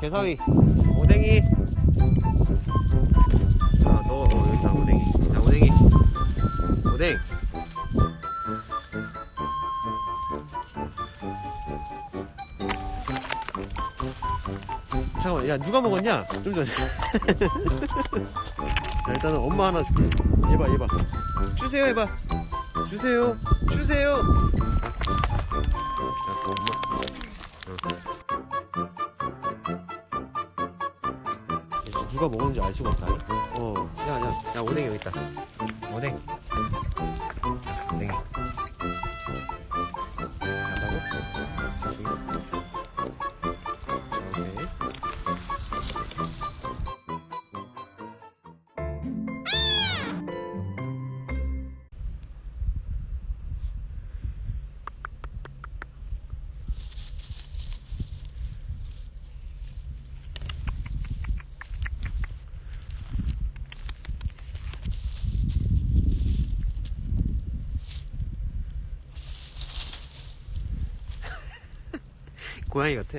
개사위. 오뎅이. 야너 어, 여기다 오뎅이. 야 오뎅이. 오뎅. 잠깐만 야 누가 먹었냐? 좀 전에. 자 일단은 엄마 하나 줄게. 얘봐 얘봐. 주세요 해봐 주세요 주세요 누가 먹었는지 알 수가 없다. 어, 야, 야, 야, 오뎅이 여기 있다. 오뎅. 자, 오뎅 고양이 같아.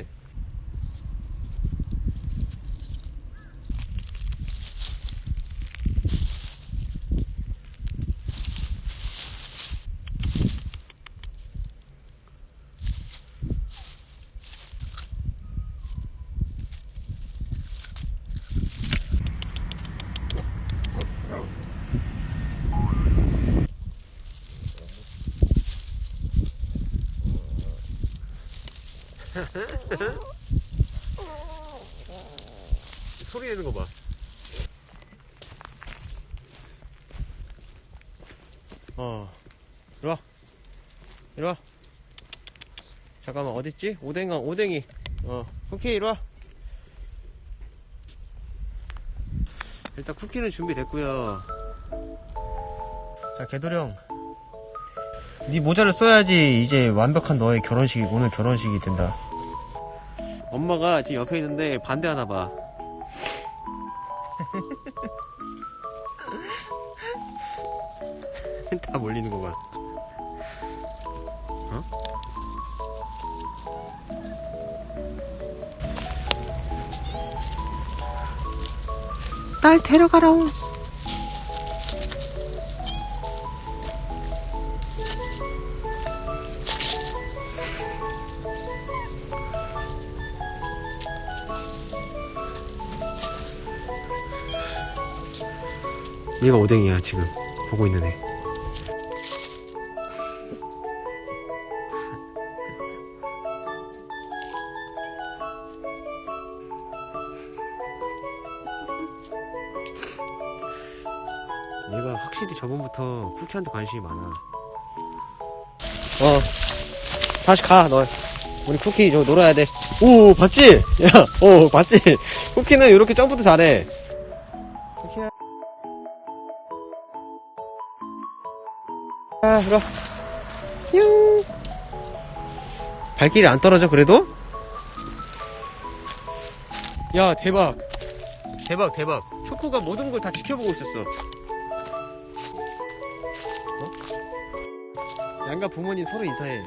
소리 내는 거 봐. 어, 이리 와. 이리 와. 잠깐만, 어딨지? 오뎅아, 오뎅이. 어, 쿠키, 이리 와. 일단 쿠키는 준비됐고요 자, 개도령. 네 모자를 써야지 이제 완벽한 너의 결혼식이, 오늘 결혼식이 된다. 엄마가 지금 옆에 있는데 반대하나 봐. 다 몰리는 거 봐. 어? 딸 데려가라옹. 얘가 오뎅이야 지금 보고 있는 애. 얘가 확실히 저번부터 쿠키한테 관심이 많아. 어, 다시 가, 너. 우리 쿠키 저 놀아야 돼. 오, 봤지? 야, 오, 봤지? 쿠키는 이렇게 점프도 잘해. 아, 들어. 뿅. 발길이 안 떨어져, 그래도? 야, 대박. 대박, 대박. 초코가 모든 걸 다 지켜보고 있었어. 어? 양가 부모님 서로 인사해.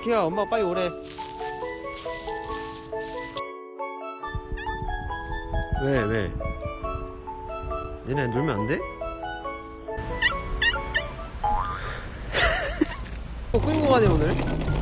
쿠키야, 엄마 빨리 오래. 왜, 왜? 얘네 놀면 안 돼? 어, 끌고 가네, 오늘.